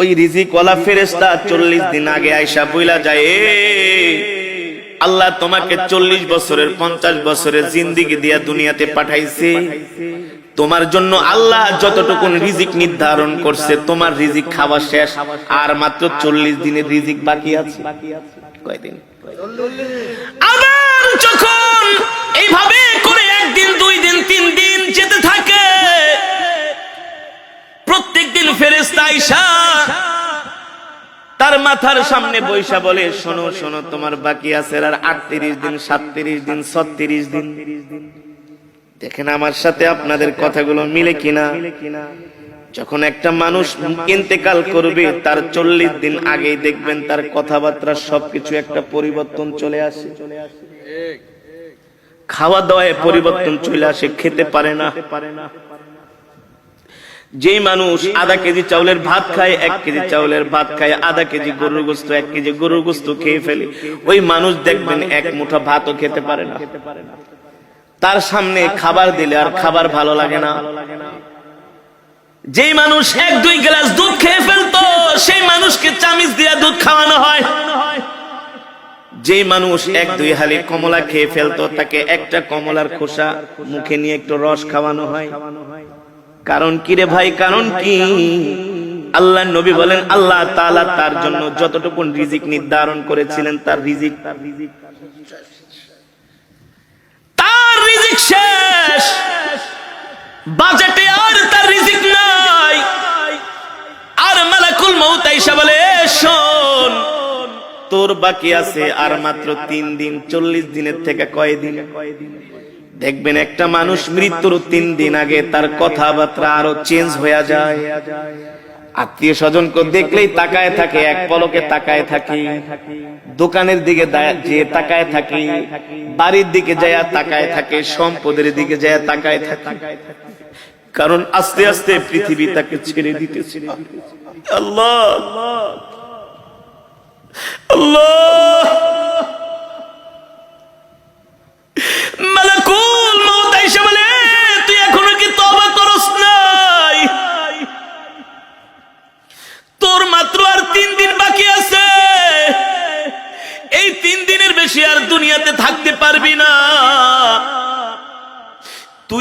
ওই রিজিক ওয়ালা ফেরেস্তা চল্লিশ দিন আগে আয়সা বইলা যায় আল্লাহ তোমাকে চল্লিশ বছরের, পঞ্চাশ বছরের জিন্দিগি দিয়া দুনিয়াতে পাঠাইছে। তোমার জন্য আল্লাহ যতটুকু রিজিক নির্ধারণ করছে, তোমার রিজিক খাওয়া শেষ, আর মাত্র চল্লিশ দিনের রিজিক বাকি আছে। কয়দিন? আবার যখন এইভাবে করে একদিন, দুই দিন, তিন দিন যেতে থাকে দিন ফেরেস্তা আইসা তার মাথার সামনে বৈশা বলে, শোনো শোনো, তোমার বাকি আছে আর আটত্রিশ দিন, সাতত্রিশ দিন, ছত্রিশ দিন। দেখেন আমার সাথে আপনাদের কথাগুলো মিলে কিনা। যখন একটা মানুষ ইন্তেকাল করবে, তার চল্লিশ দিন আগেই দেখবেন তার কথাবার্তা সবকিছু একটা পরিবর্তন চলে আসে। খাওয়া দাওয়ায় পরিবর্তন চলে আসে, খেতে পারে না। যেই মানুষ আধা কেজি চাউলের ভাত খায় এক কেজি চাউলের ভাত খায় আধা কেজি গরুর গোস্ত এক কেজি গরুর গোস্ত খেয়ে ফেলে। ওই মানুষ দেখবেন এক মুঠা ভাতও খেতে পারে না। তার সামনে খাবার দিলে আর খাবার ভালো লাগে না। যেই মানুষ এক দুই গ্লাস দুধ খেয়ে ফেলতো সেই মানুষকে চামিচ দিয়ে দুধ খাওয়ানো হয়। যেই মানুষ এক দুই হালি কমলা খেয়ে ফেলতো তাকে একটা কমলার খোসা মুখে নিয়ে একটু রস খাওয়ানো হয়। কারণ কি রে ভাই, কারণ কি? আল্লাহ নবী বলেন, আল্লাহ তাআলা তার জন্য যতটুকু রিজিক নির্ধারণ করেছিলেন, তার রিজিক তার রিজিক শেষ। বাজেটে আর তার রিজিক নাই। আর মালাকুল মউত বলে শোন, তোর বাকি আছে আর মাত্র তিন দিন, চল্লিশ দিনের থেকে কয় দিন দেখবেন একটা মানুষ মৃত্যুর তিন দিন আগে তার কথাবার্তা আরও চেঞ্জ হয়ে যায়। আত্মীয় স্বজনকে দেখলেই তাকায় থাকে, এক পলকে তাকায় থাকি। দোকানের দিকে যে তাকায় থাকি, বাড়ির দিকে যায় তাকায় থাকে, সম্পদের দিকে যায় তাকায় থাকে। কারণ আস্তে আস্তে পৃথিবী তাকে ছেড়ে দিতেছে। আল্লাহ! আল্লাহ!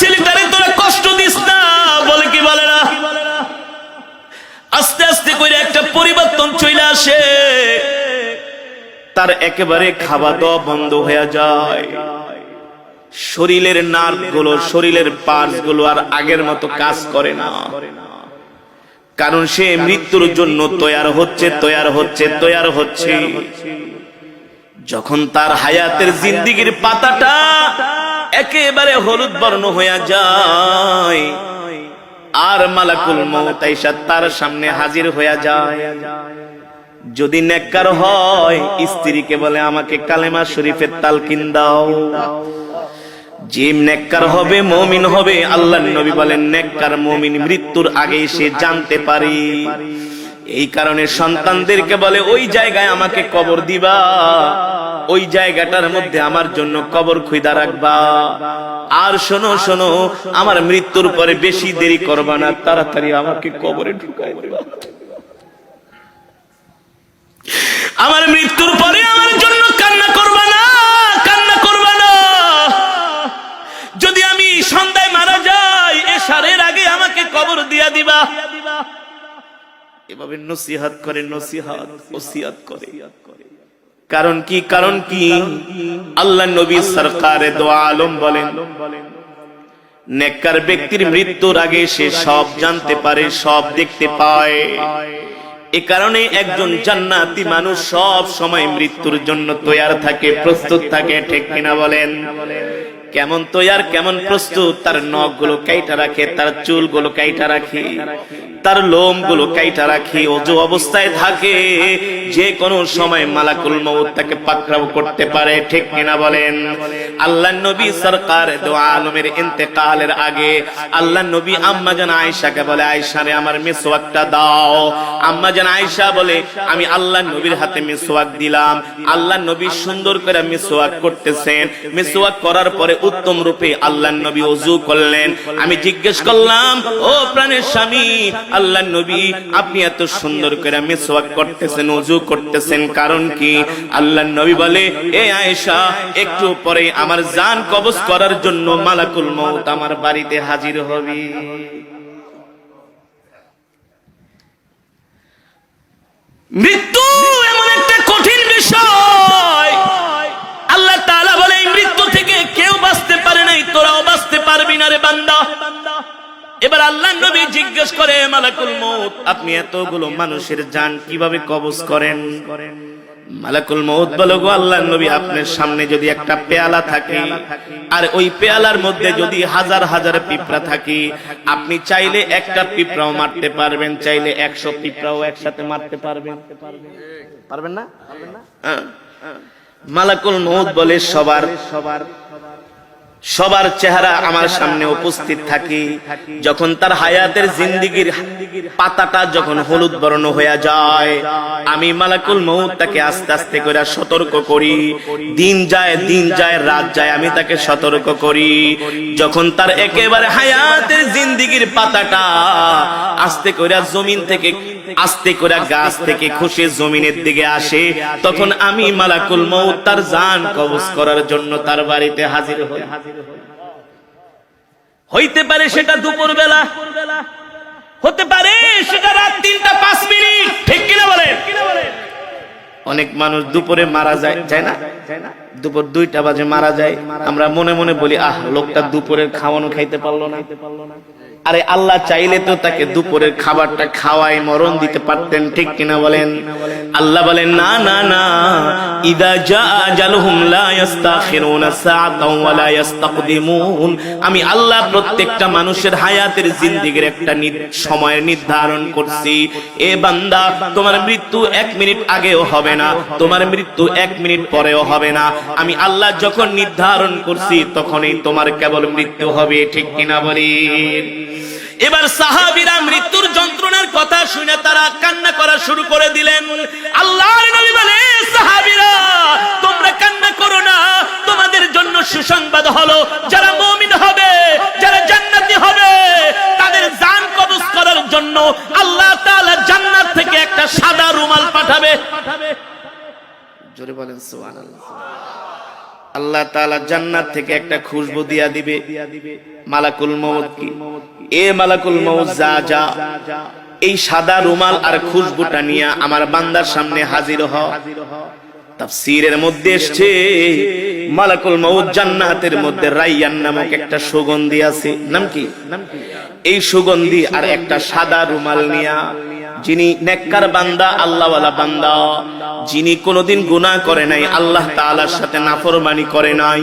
ছেলেটারে তোরা কষ্ট দিস না, বলে কি বলে না? আস্তে আস্তে করে একটা পরিবর্তন চলে আসে। তার একেবারে খাওয়া দাওয়া বন্ধ হয়ে যায়। শরীরের নার্ভগুলো শরীরের পার্সগুলো আর আগের মতো কাজ করে না। কারণ সে মৃত্যুর জন্য তৈয়ার হচ্ছে তৈয়ার হচ্ছে তৈয়ার হচ্ছে। যখন তার হায়াতের জিন্দিগির পাতাটা একেবারে হলুদ বর্ণ হয়ে যায়। আর মালাকুল মৌত তার সামনে হাজির হয়ে যায়। যদি নেককার হয়, স্ত্রীকে বলে, আমাকে কালেমা শরীফের তালকিন দাও। যে নেককার হবে, মমিন হবে আল্লাহ নবী বলেন, নেককার মমিন মৃত্যুর আগে সে জানতে পারি। এই কারণে সন্তানদেরকে বলে, ওই জায়গায় আমাকে কবর দিবা। ওই জায়গাটার মধ্যে আমার জন্য কবর খুঁজা রাখবা। আর শোনো শোনো, আমার মৃত্যুর পরে বেশি দেরি করবা না, তাড়াতাড়ি আমাকে কবরে ঢুকাই দিবা। আমার মৃত্যুর পরে আমার জন্য কান্না করবা না, কান্না করবা না। যদি আমি সন্ধ্যায় মারা যাই এ সারের আগে আমাকে কবর দিয়া দিবা। এভাবে নসিহাত করে, নসিহাত, ওসিয়াত করে। কারণ কি কারণ কি? আল্লাহ নবী সরকারে দোয়া আলম বলেন, নেককার ব্যক্তির মৃত্যুর আগে সে সব জানতে পারে, সব দেখতে পায়। এ কারণে একজন জান্নাতি মানুষ সব সময় মৃত্যুর জন্য তৈয়ার থাকে, প্রস্তুত থাকে, ঠিক কিনা বলেন? কেমন তৈয়ার, কেমন প্রস্তুত, তার নখগুলো কাইটা রাখে, তার চুলগুলো কাইটা রাখে, তার লোমগুলো কাইটা রাখে, অজু অবস্থায় থাকে, যে কোনো সময় মালাকুল মৌত তাকে পাকড়াও করতে পারে, ঠিক কিনা বলেন? আল্লাহ নবী সরকার দো আলমের ইন্তেকালের আগে আল্লাহ নবী আম্মা জান আয়েশাকে বলে, আয়েশা রে, আমার মিসওয়াকটা দাও। আম্মা জান আয়েশা বলে, আমি আল্লাহ নবীর হাতে মিসওয়াক দিলাম। আল্লাহ নবী সুন্দর করে মিসওয়াক করতেছেন। মিসওয়াক করার পরে উত্তম রূপে আল্লাহ নবী ওযু করলেন। আমি জিজ্ঞেস করলাম, ও প্রাণের স্বামী আল্লাহ নবী, আপনি এত সুন্দর করে মিসওয়াক করতেছেন, ওযু করতেছেন, কারণ কি? আল্লাহ নবী বলে, এ আয়েশা, একটু পরে আমার জান কবজ করার জন্য মালাকুল মউত আমার বাড়িতে হাজির হবে। মৃত্যু মালাকুল মউত। আপনি এতগুলো মানুষের জান কীভাবে কবজ করেন? মালাকুল মউত বলো গো আল্লাহ নবী আপনার সামনে যদি একটা পেয়ালা থাকে, আর ওই পেয়ালার মধ্যে যদি হাজার হাজার পিঁপড়া থাকে, আপনি চাইলে একটা পিঁপড়াও মারতে পারবেন, চাইলে একশো পিঁপড়াও একসাথে মারতে পারবেন। পারবেন না? হ্যাঁ। মালাকুল মউত বলে সবার সবার সবার চেহারা আমার সামনে উপস্থিত থাকি। যখন তার হায়াতের জিন্দিগির পাতাটা যখন হলুদ বর্ণ হয়ে যায় আমি মালাকুল মৌত তাকে আস্তে আস্তে করে সতর্ক করি। দিন যায় দিন যায় রাত যায় আমি তাকে সতর্ক করি। যখন তার একেবারে হায়াতের জিন্দিগির পাতাটা আস্তে করে জমিন থেকে আস্তে করে গাছ থেকে খুশি জমিনের দিকে আসে। তখন আমি মালাকুল মৌত তার জান কবজ করার জন্য তার বাড়িতে হাজির হই। হইতে পারে সেটা দুপুর বেলা হতে পারে সেটা রাত তিনটা পাঁচ মিনিট। ঠিক কিনা বলে অনেক মানুষ দুপুরে মারা যায় যায় না? দুপুর দুইটা বাজে মারা যায়। আমরা মনে মনে বলি, আহ, লোকটা দুপুরের খাওয়ানো খাইতে পারল না। আরে আল্লাহ চাইলে তো তাকে দুপুরের খাবারটা খাওয়াই মরণ দিতে পারতেন, ঠিক কিনা বলেন? আল্লাহ বলেন, না না না। ইদা জা আজালুহুম লা ইস্তাখিরুনা সাআতাও ওয়া লা ইস্তাকদিমুন আমি আল্লাহ প্রত্যেকটা মানুষের হায়াতের জিন্দেগির একটা সময় নির্ধারণ করছি। এ বান্দা, তোমার মৃত্যু এক মিনিট আগেও হবে না, তোমার মৃত্যু এক মিনিট পরেও হবে না। আমি আল্লাহ যখন নির্ধারণ করছি, তখনই তোমার কেবল মৃত্যু হবে, ঠিক কিনা বলেন? এবার সাহাবিরা মৃত্যুর যন্ত্রণার কথা শুনে তারা কান্না করা শুরু করে দিলেন। আল্লাহর নবী বলে সাহাবীরা, তোমরা কান্না করো না। তোমাদের জন্য সুসংবাদ হলো, যারা মুমিন হবে, যারা জান্নাতি হবে, তাদের জান কবজ করার জন্য আল্লাহ তাআলা জান্নাত থেকে একটা সাদা রুমাল পাঠাবে। জোরে বলেন সুবহানাল্লাহ। আল্লাহ তাআলা জান্নাত থেকে একটা খুশবু দিয়া দিবে। মালাকুল মউত কি? এ মালাকুল মউত যা যা, এই সাদা রুমাল আর খুশবুটা নিয়ে আমার বান্দার সামনে হাজির হ। তাফসীরের মধ্যে এসছে, মালাকুল মউত জান্নাতের মধ্যে রাইয়ান নামক একটা সুগন্ধি আছে। নাম কি? এই সুগন্ধি আর একটা সাদা রুমাল নিয়া যিনি নেককার বান্দা, আল্লাহওয়ালা বান্দা। যিনি কোনোদিন গুনাহ করে নাই, আল্লাহ তাআলার সাথে নাফরমানি করে নাই।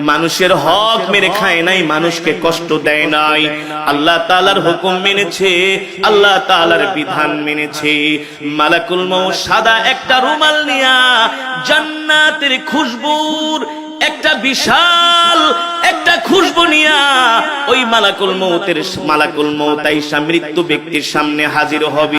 মানুষের হক মেরে খায় নাই, মানুষকে কষ্ট দেয় নাই। আল্লাহ তাআলার হুকুম মেনেছে, আল্লাহ তাআলার বিধান মেনেছে। মালাকুল মৌ সাদা একটা রুমাল নিয়া জান্নাতের খুশবুর একটা বিশাল একটা খুশবু নিয়া ওই মালাকুল মৌতের মালাকুল মৌত আইসা মৃত্যু ব্যক্তির সামনে হাজির হবে।